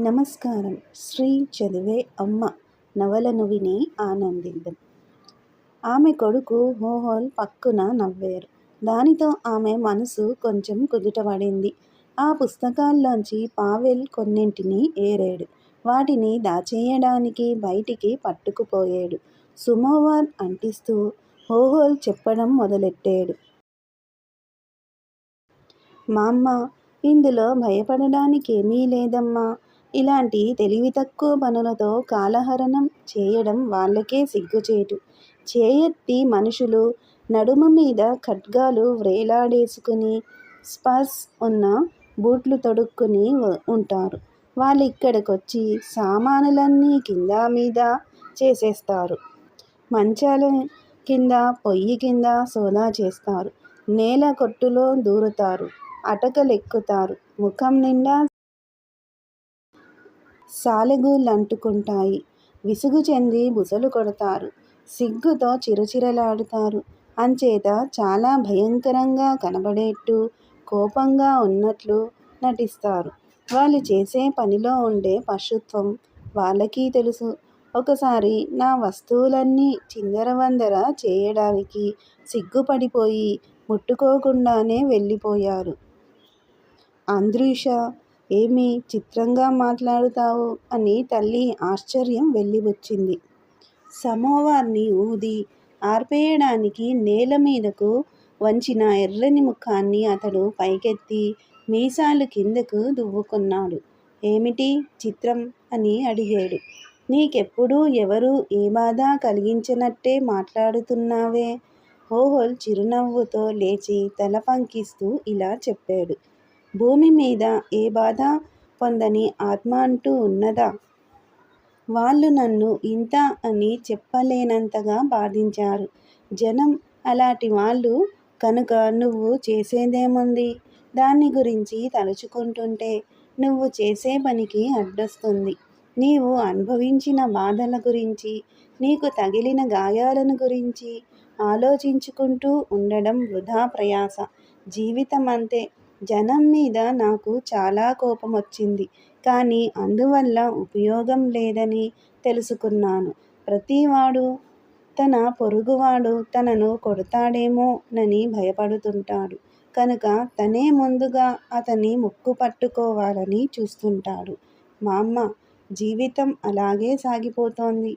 నమస్కారం. శ్రీ చదివే అమ్మ నవలను విని ఆనందిద్దాం. ఆమె కొడుకు హోహోల్ పక్కున నవ్వారు. దానితో ఆమె మనసు కొంచెం కుదుటపడింది. ఆ పుస్తకాల్లోంచి పావెల్ కొన్నింటిని ఏరాడు. వాటిని దాచేయడానికి బయటికి పట్టుకుపోయాడు. సుమోవార్ అంటిస్తూ హోహోల్ చెప్పడం మొదలెట్టాడు. మా అమ్మ ఇందులో భయపడడానికి ఏమీ లేదమ్మా. ఇలాంటి తెలివి తక్కువ పనులతో కాలహరణం చేయడం వాళ్ళకే సిగ్గుచేటు. చేయెత్తి మనుషులు నడుమ మీద ఖడ్గాలు వ్రేలాడేసుకుని స్పర్స్ ఉన్న బూట్లు తొడుక్కుని ఉంటారు. వాళ్ళు ఇక్కడికొచ్చి సామానులన్నీ కింద మీద చేసేస్తారు. మంచాల కింద పొయ్యి కింద సోదా చేస్తారు. నేల కొట్టులో దూరుతారు. అటకలెక్కుతారు. ముఖం నిండా సాలెగూళ్ళు అంటుకుంటాయి విసుగు చెంది బుసలు కొడతారు. సిగ్గుతో చిరచిరలాడుతారు. అంచేత చాలా భయంకరంగా కనబడేట్టు కోపంగా ఉన్నట్లు నటిస్తారు. వాళ్ళు చేసే పనిలో ఉండే పశుత్వం వాళ్ళకీ తెలుసు. ఒకసారి నా వస్తువులన్నీ చిందరవందర చేయడానికి సిగ్గుపడిపోయి ముట్టుకోకుండానే వెళ్ళిపోయారు. అంద్రీష ఏమి చిత్రంగా మాట్లాడుతావు? అని తల్లి ఆశ్చర్యం వెళ్ళివచ్చింది. సమోవార్ని ఊది ఆర్పేయడానికి నేల మీదకు వంచిన ఎర్రని ముఖాన్ని అతడు పైకెత్తి మీసాలు కిందకు దువ్వుకున్నాడు. ఏమిటి చిత్రం? అని అడిగాడు. నీకెప్పుడూ ఎవరూ ఏ బాధ కలిగించినట్టే మాట్లాడుతున్నావే? హోహోల్ చిరునవ్వుతో లేచి తల పంకిస్తూ ఇలా చెప్పాడు. భూమి మీద ఏ బాధ పొందని ఆత్మ అంటూ ఉన్నదా? వాళ్ళు నన్ను ఇంత అని చెప్పలేనంతగా బాధించారు. జనం అలాంటి వాళ్ళు కనుక నువ్వు చేసేదేముంది? దాన్ని గురించి తలుచుకుంటుంటే నువ్వు చేసే పనికి అడ్డొస్తుంది. నీవు అనుభవించిన బాధల గురించి నీకు తగిలిన గాయాలను గురించి ఆలోచించుకుంటూ ఉండడం వృధా ప్రయాస. జీవితం అంతే జనం మీద నాకు చాలా కోపం వచ్చింది. కానీ అందువల్ల ఉపయోగం లేదని తెలుసుకున్నాను. ప్రతివాడు తన పొరుగువాడు తనను కొడతాడేమోనని భయపడుతుంటాడు. కనుక తనే ముందుగా అతని ముక్కు పట్టుకోవాలని చూస్తుంటాడు. మామ్మ జీవితం అలాగే సాగిపోతోంది.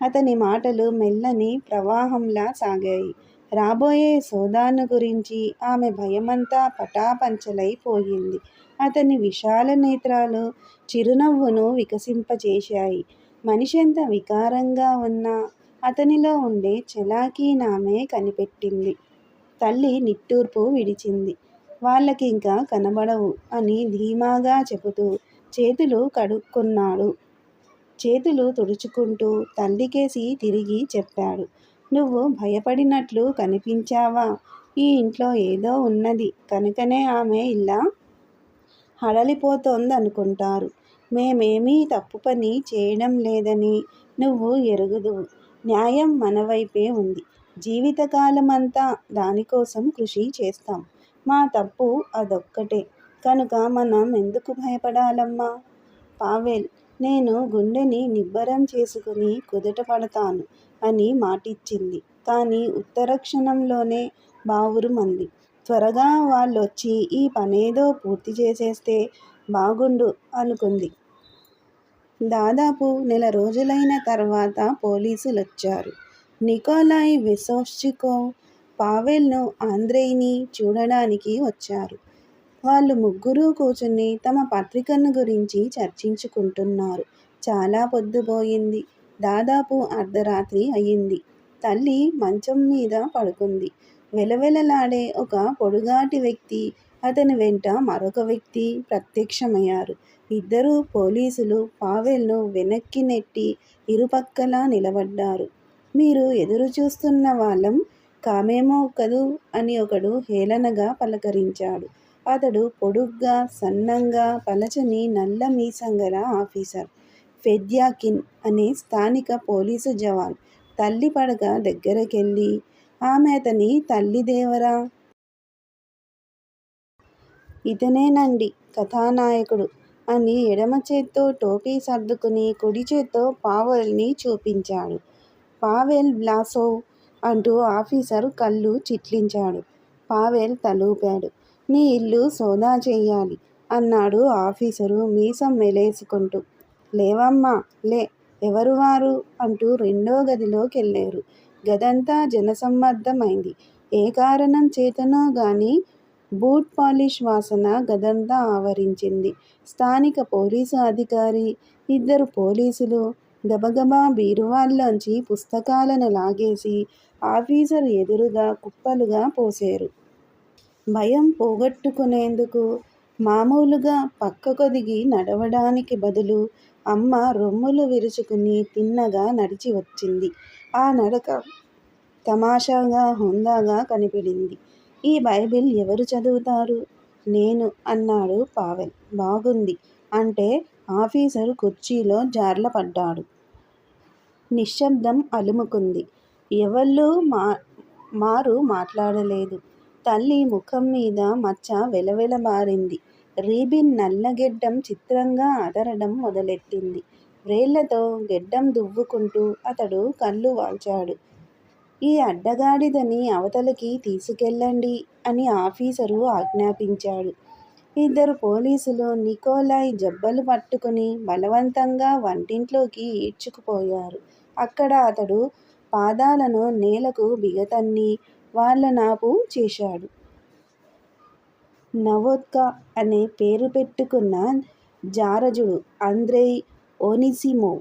అతని మాటలు మెల్లని ప్రవాహంలా సాగాయి. రాబోయే సోదాను గురించి ఆమె భయమంతా పటాపంచలైపోయింది. అతని విశాల నేత్రాలు చిరునవ్వును వికసింపచేశాయి మనిషెంత వికారంగా ఉన్నా అతనిలో ఉండే చలాకీనామె కనిపెట్టింది. తల్లి నిట్టూర్పు విడిచింది. వాళ్ళకింక కనబడవు అని ధీమాగా చెబుతూ చేతులు కడుక్కున్నాడు. చేతులు తుడుచుకుంటూ తల్లికేసి తిరిగి చెప్పాడు. నువ్వు భయపడినట్లు కనిపించావా? ఈ ఇంట్లో ఏదో ఉన్నది. కనుకనే ఆమె ఇలా హడలిపోతోందనుకుంటారు. మేమేమీ తప్పు పని చేయడం లేదని నువ్వు ఎరుగుదువు. న్యాయం మనవైపే ఉంది. జీవితకాలమంతా దానికోసం కృషి చేస్తాం. మా తప్పు అదొక్కటే. కనుక మనం ఎందుకు భయపడాలమ్మా? పావెల్ నేను గుండెని నిబ్బరం చేసుకుని కుదుటపడతాను అని మాటిచ్చింది. కానీ ఉత్తర క్షణంలోనే బావురుమంది త్వరగా వాళ్ళొచ్చి ఈ పనేదో పూర్తి చేసేస్తే బాగుండు అనుకుంది. దాదాపు నెల రోజులైన తర్వాత పోలీసులు వచ్చారు నికోలాయ్ వెసోవ్చికోవ్ పావెల్ను ఆంద్రెయ్ని చూడడానికి వచ్చారు. వాళ్ళు ముగ్గురూ కూర్చుని తమ పత్రికను గురించి చర్చించుకుంటున్నారు. చాలా పొద్దుపోయింది. దాదాపు అర్ధరాత్రి అయింది తల్లి మంచం మీద పడుకుంది. వెలవెలలాడే ఒక పొడుగాటి వ్యక్తి అతని వెంట మరొక వ్యక్తి ప్రత్యక్షమయ్యారు. ఇద్దరు పోలీసులు పావెల్ను వెనక్కి నెట్టి ఇరుపక్కలా నిలబడ్డారు. మీరు ఎదురు చూస్తున్న వాళ్ళం కామేమో కదూ అని ఒకడు హేళనగా పలకరించాడు. అతడు పొడుగ్గా సన్నంగా పలచని నల్ల మీసంగల ఆఫీసర్ ఫెద్యాకిన్ అనే స్థానిక పోలీసు జవాన్ తల్లి పడక దగ్గరకెళ్ళి ఆమె అతని తల్లిదేవరా ఇతనేనండి కథానాయకుడు అని ఎడమ చేత్తో టోపీ సర్దుకుని కుడి చేత్తో పావెల్ని చూపించాడు. పావెల్ బ్లాసో అంటూ ఆఫీసర్ కళ్ళు చిట్లించాడు. పావెల్ తలూపాడు. నీ ఇల్లు సోదా చెయ్యాలి అన్నాడు ఆఫీసరు మీసం మెలేసుకుంటూ. లేవమ్మా లే ఎవరు వారు? అంటూ రెండో గదిలోకి వెళ్ళారు గదంతా జనసమ్మర్దమైంది. ఏ కారణం చేతనో గాని బూట్ పాలిష్ వాసన గదంతా ఆవరించింది. స్థానిక పోలీసు అధికారి, ఇద్దరు పోలీసులు గబగబా బీరువాల్లోంచి పుస్తకాలను లాగేసి ఆఫీసర్ ఎదురుగా కుప్పలుగా పోసేరు. భయం పోగొట్టుకునేందుకు మామూలుగా పక్కకొదిగి నడవడానికి బదులు అమ్మ రొమ్ములు విరుచుకుని తిన్నగా నడిచి వచ్చింది. ఆ నడక తమాషాగా హుందాగా కనిపడింది ఈ బైబిల్ ఎవరు చదువుతారు? నేను అన్నాడు పావెల్. బాగుంది అంటే ఆఫీసరు కుర్చీలో జార్లపడ్డాడు. నిశ్శబ్దం అలుముకుంది. ఎవళ్ళూ మారు మాట్లాడలేదు. తల్లి ముఖం మీద మచ్చ వెలవెలబారింది. రీబిన్ నల్ల గెడ్డం చిత్రంగా అదరడం మొదలెట్టింది. వ్రేళ్ళతో గెడ్డం దువ్వుకుంటూ అతడు కళ్ళు వాల్చాడు. ఈ అడ్డగాడిదని అవతలికి తీసుకెళ్ళండి అని ఆఫీసరు ఆజ్ఞాపించాడు. ఇద్దరు పోలీసులు నికోలాయ్ జబ్బలు పట్టుకుని బలవంతంగా వంటింట్లోకి ఈడ్చుకుపోయారు. అక్కడ అతడు పాదాలను నేలకు బిగతన్ని వాళ్ళ నాపు చేశాడు. నవోత్కా అనే పేరు పెట్టుకున్న జారజుడు అంద్రేయ్ ఓనిసిమో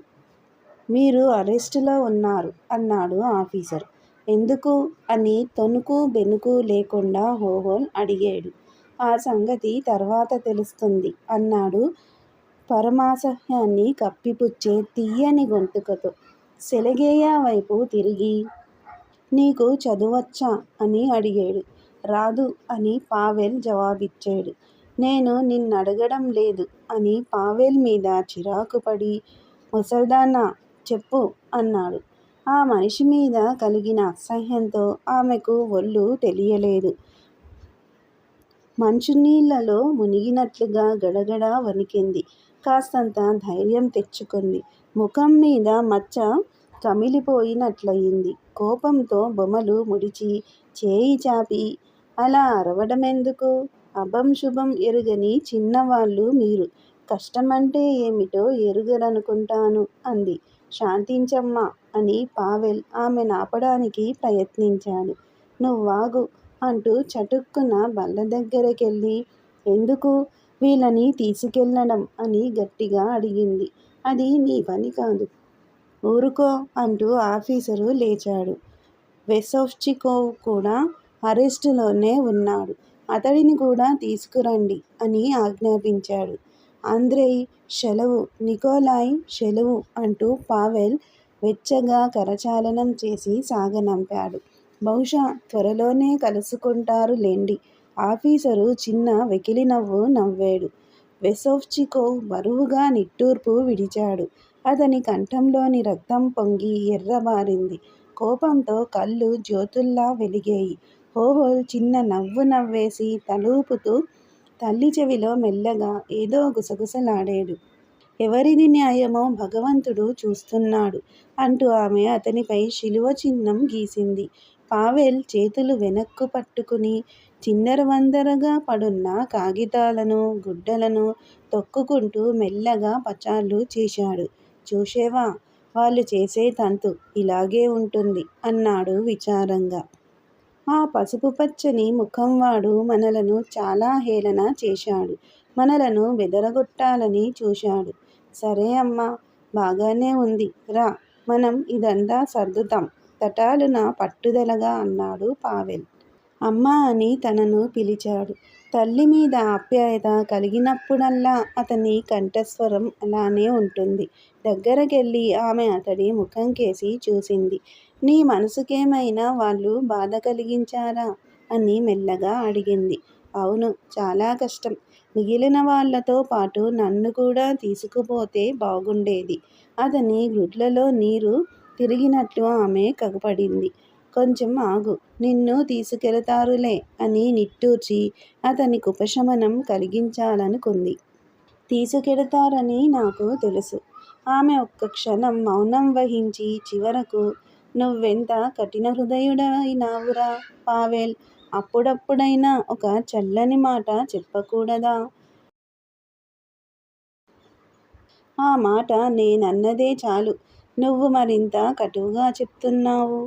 మీరు అరెస్టులో ఉన్నారు అన్నాడు ఆఫీసర్. ఎందుకు? అని తొణుకు బెనుకు లేకుండా హోహోల్ అడిగాడు ఆ సంగతి తర్వాత తెలుస్తుంది అన్నాడు పరమాసహ్యాన్ని కప్పిపుచ్చే తియ్యని గొంతుకతో సెలగేయ వైపు తిరిగి. నీకు చదువచ్చా అని అడిగాడు రాదు అని పావెల్ జవాబిచ్చాడు నేను నిన్నడగడం లేదు అని పావెల్ మీద చిరాకుపడి ముసల్దానా చెప్పు అన్నాడు. ఆ మనిషి మీద కలిగిన అసహ్యంతో ఆమెకు ఒళ్ళు తెలియలేదు. మంచునీళ్ళలో మునిగినట్లుగా గడగడ వణికింది. కాస్తంత ధైర్యం తెచ్చుకుంది. ముఖం మీద మచ్చ కమిలిపోయినట్లయింది. కోపంతో బొమలు ముడిచి చేయి చాపి అలా అరవడమెందుకు? అభం శుభం ఎరుగని చిన్నవాళ్ళు మీరు. కష్టమంటే ఏమిటో ఎరుగరనుకుంటాను అంది. శాంతించమ్మా అని పావెల్ ఆమె నాపడానికి ప్రయత్నించాడు. నువ్వాగు అంటూ చటుక్కున బల్ల దగ్గరకెళ్ళి ఎందుకు? వీళ్ళని తీసుకెళ్ళడం అని గట్టిగా అడిగింది. అది నీ పని కాదు ఊరుకో అంటూ ఆఫీసరు లేచాడు. వెసోవ్చికోవ్ కూడా అరెస్టులోనే ఉన్నాడు. అతడిని కూడా తీసుకురండి అని ఆజ్ఞాపించాడు. ఆంధ్రేయ్ శెలవు నికోలాయ్ శెలవు అంటూ పావెల్ వెచ్చగా కరచాలనం చేసి సాగనంపాడు. బహుశా త్వరలోనే కలుసుకుంటారు లేండి ఆఫీసరు చిన్న వెకిలి నవ్వు నవ్వేడు. వెసోవ్చికోవ్ బరువుగా నిట్టూర్పు విడిచాడు. అతని కంఠంలోని రక్తం పొంగి ఎర్రబారింది. కోపంతో కళ్ళు జ్యోతుల్లా వెలిగేయి. హోహోల్ చిన్న నవ్వు నవ్వేసి తలూపుతూ తల్లి చెవిలో మెల్లగా ఏదో గుసగుసలాడాడు ఎవరిది న్యాయమో భగవంతుడు చూస్తున్నాడు అంటూ ఆమె అతనిపై శిలువ చిహ్నం గీసింది. పావెల్ చేతులు వెనక్కు పట్టుకుని చిందరవందరగా పడున్న కాగితాలను గుడ్డలను తొక్కుకుంటూ మెల్లగా పచారులు చేశాడు. చూసేవా వాళ్ళు చేసే తంతు ఇలాగే ఉంటుంది అన్నాడు విచారంగా. ఆ పసుపు పచ్చని ముఖంవాడు మనలను చాలా హేళన చేశాడు. మనలను బెదరగొట్టాలని చూశాడు. సరే అమ్మా! బాగానే ఉంది. రా! మనం ఇదంతా సర్దుతాం తటాలున పట్టుదలగా అన్నాడు పావెల్. అమ్మా అని తనను పిలిచాడు. తల్లి మీద ఆప్యాయత కలిగినప్పుడల్లా అతని కంఠస్వరం అలానే ఉంటుంది. దగ్గరకెళ్ళి ఆమె అతడి ముఖం కేసి చూసింది. నీ మనసుకేమైనా వాళ్ళు బాధ కలిగించారా? అని మెల్లగా అడిగింది. అవును చాలా కష్టం. మిగిలిన వాళ్ళతో పాటు నన్ను కూడా తీసుకుపోతే బాగుండేది. అతని గుడ్లలో నీరు తిరిగినట్లు ఆమె కగపడింది. కొంచెం ఆగు. నిన్ను తీసుకెళతారులే అని నిట్టూర్చి అతనికుపశమనం కలిగించాలనుకుంది. తీసుకెడతారని నాకు తెలుసు. ఆమె ఒక్క క్షణం మౌనం వహించి చివరకు నువ్వెంత కఠిన హృదయుడైనావురా పావెల్? అప్పుడప్పుడైనా ఒక చల్లని మాట చెప్పకూడదా? ఆ మాట నేనన్నదే చాలు. నువ్వు మరింత కటువుగా చెప్తున్నావు.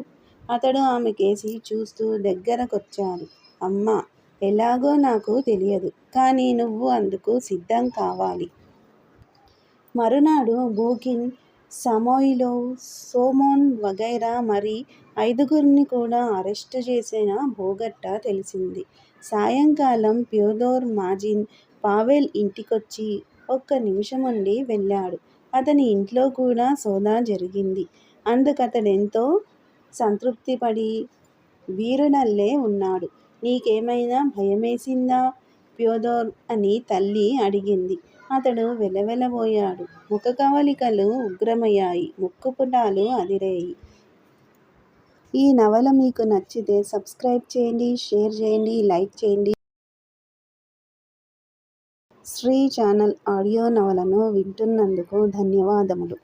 అతడు ఆమె కేసి చూస్తూ దగ్గరకొచ్చాడు. అమ్మా ఎలాగో నాకు తెలియదు కానీ నువ్వు అందుకు సిద్ధం కావాలి. మరునాడు బూకిన్ సమోయిలో సోమోన్ వగైరా మరి ఐదుగురిని కూడా అరెస్టు చేసిన బోగట్ట తెలిసింది. సాయంకాలం ప్యోదోర్ మాజిన్ పావెల్ ఇంటికొచ్చి ఒక్క నిమిషముండి వెళ్ళాడు. అతని ఇంట్లో కూడా సోదా జరిగింది. అందుకతడెంతో సంతృప్తిపడి వీరునల్లే ఉన్నాడు. నీకేమైనా భయమేసిందా? ప్యోదోర్ అని తల్లి అడిగింది. అతడు వెలవెలబోయాడు. ముఖ కవలికలు ఉగ్రమయ్యాయి. ముక్కుపుటాలు అదిరాయి. ఈ నవల మీకు నచ్చితే సబ్స్క్రైబ్ చేయండి షేర్ చేయండి లైక్ చేయండి. శ్రీ ఛానల్ ఆడియో నవలను వింటున్నందుకు ధన్యవాదములు.